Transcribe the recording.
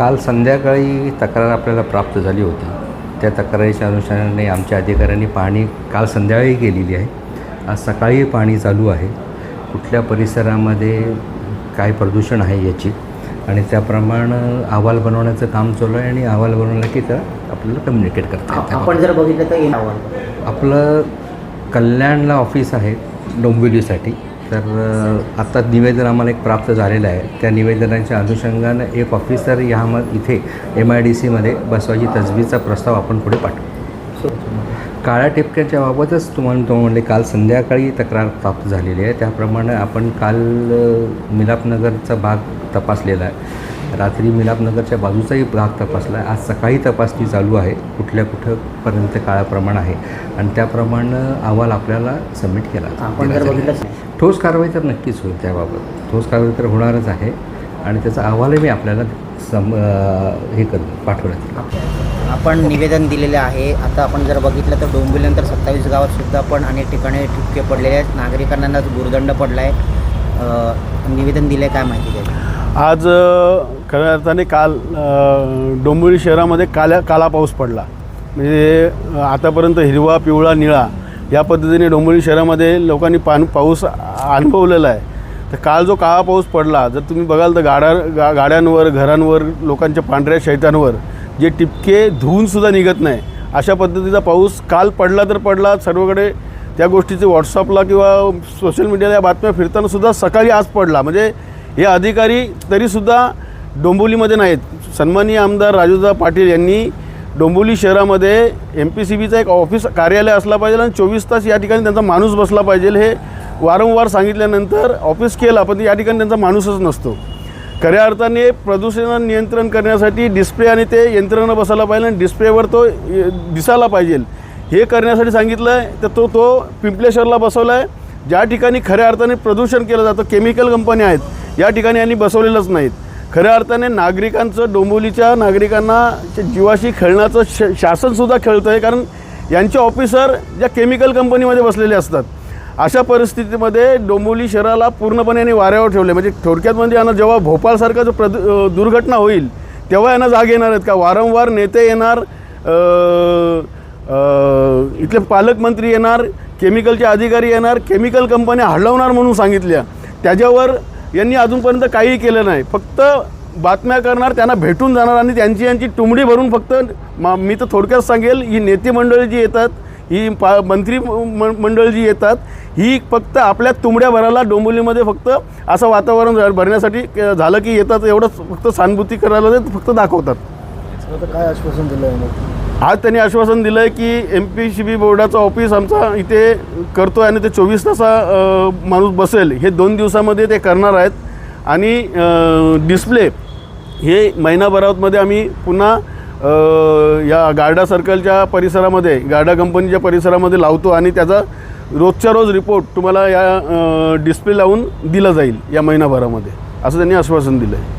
काल संध्याकाळी तक्रार आपल्याला प्राप्त झाली होती. त्या तक्रारीच्या अनुषंगाने आमच्या अधिकाऱ्यांनी पाहणी काल संध्याकाळी केलेली आहे. आज सकाळी पाणी चालू आहे. कुठल्या परिसरामध्ये काय प्रदूषण आहे याची आणि त्याप्रमाणे अहवाल बनवण्याचं काम चालू आहे आणि अहवाल बनवला की तर आपल्याला कम्युनिकेट करता येतं. आपण जर बघितलं तर आपलं कल्याणला ऑफिस आहे डोंबिवलीसाठी. तर आत्ता निवेदन आम्हाला एक प्राप्त झालेलं आहे. त्या निवेदनाच्या अनुषंगानं एक ऑफिसर ह्या म इथे एम आय डी सीमध्ये बसवायची तजवीजचा प्रस्ताव आपण पुढे पाठवू. काळ्या टिपक्याच्या बाबतच तुम्हाला तो म्हणले काल संध्याकाळी तक्रार प्राप्त झालेली आहे. त्याप्रमाणे आपण काल मिलापनगरचा भाग तपासलेला आहे. रात्री मिलापनगरच्या बाजूचाही भाग तपासला आहे. आज सकाळी तपासणी चालू आहे. कुठल्या कुठंपर्यंत काळा प्रमाण आहे. आणि त्याप्रमाणे अहवाल आपल्याला सबमिट केला. आपण जर. बघितलं ठोस कारवाई तर नक्कीच होईल त्याबाबत. ठोस कारवाई तर होणारच आहे आणि त्याचा अहवालही मी आपल्याला सम हे कर पाठवण्यात येईल. आपण निवेदन दिलेले आहे. आता आपण जर बघितलं तर डोंबिवलीनंतर सत्तावीस गावात सुद्धा पण अनेक ठिकाणी ठिपके पडलेले आहेत. नागरिकांना भुर्दंड पडला आहे निवेदन दिले काय माहिती द्यावी आज खऱ्या अर्थाने काल डोंबिवली शहरामध्ये काल्या काला पाऊस पडला. म्हणजे आतापर्यंत हिरवा पिवळा निळा या पद्धतीने डोंबिवली शहरामध्ये लोकांनी पान पाऊस अनुभवलेला आहे. तर काल जो काळा पाऊस पडला जर तुम्ही बघाल तर गाड्या गा गाड्यांवर घरांवर लोकांच्या पांढऱ्या शैतांवर जे टिपके धुवूनसुद्धा निघत नाही अशा पद्धतीचा पाऊस काल पडला तर पडला. सर्वकडे त्या गोष्टीचे व्हॉट्सअपला किंवा सोशल मीडियाला या बातम्या फिरतानासुद्धा सकाळी आज पडला. म्हणजे हे अधिकारी तरीसुद्धा डोंबिवलीमध्ये नाहीत. सन्माननीय आमदार राजूदा पाटील यांनी डोंबिवली शहरामध्ये एम पी सी बीचा एक ऑफिस कार्यालय असला पाहिजे आणि चोवीस तास या ठिकाणी त्यांचा माणूस बसला पाहिजे. हे वारंवार सांगितल्यानंतर ऑफिस केला पण या ठिकाणी त्यांचा माणूसच नसतो. खऱ्या अर्थाने प्रदूषण नियंत्रण करण्यासाठी डिस्प्ले आणि ते यंत्रणा बसायला पाहिजे आणि डिस्प्लेवर तो दिसायला पाहिजे. हे करण्यासाठी सांगितलं आहे तर तो तो पिंपलेश्वरला बसवला आहे ज्या ठिकाणी खऱ्या अर्थाने प्रदूषण केलं जातं केमिकल कंपन्या आहेत या ठिकाणी यांनी बसवलेलंच नाहीत. खऱ्या अर्थाने नागरिकांचं डोंबिवलीच्या नागरिकांना जीवाशी खेळण्याचं श शासनसुद्धा खेळतं आहे कारण यांचे ऑफिसर ज्या केमिकल कंपनीमध्ये बसलेले असतात अशा परिस्थितीमध्ये डोंबिवली शहराला पूर्णपणे यांनी वाऱ्यावर ठेवले म्हणजे थोडक्यात म्हणजे यांना जेव्हा भोपाळसारखं जो प्रद दुर्घटना होईल तेव्हा यांना जाग येणार आहेत का? वारंवार नेते येणार इथले पालकमंत्री येणार केमिकलचे अधिकारी येणार केमिकल कंपन्या हलवणार म्हणून सांगितल्या. त्याच्यावर यांनी अजूनपर्यंत काहीही केलं नाही. फक्त बातम्या करणार त्यांना भेटून जाणार आणि त्यांची यांची टुमडी भरून फक्त मा मी तर थोडक्यात सांगेल ही नेते मंडळी जी येतात ही पा मंत्री म- मंडळ जी येतात ही फक्त आपल्या तुंबड्या भरायला डोंबिवलीमध्ये फक्त असं वातावरण भरण्यासाठी झालं की येतात एवढंच फक्त सहानुभूती करायला फक्त दाखवतात. काय आश्वासन दिलं आज त्यांनी आश्वासन दिलं आहे की एम पी सी बी बोर्डाचं ऑफिस आमचा इथे करतो आहे आणि ते चोवीस तासा माणूस बसेल. हे दोन दिवसामध्ये ते करणार आहेत. आणि डिस्प्ले हे महिनाभरामध्ये आम्ही पुन्हा या गार्डा सर्कलच्या परिसरामध्ये गार्डा कंपनीच्या परिसरामध्ये लावतो आणि त्याचा रोजच्या रोज रिपोर्ट तुम्हाला या डिस्प्ले लावून दिला जाईल या महिनाभरामध्ये. असं त्यांनी आश्वासन दिलं आहे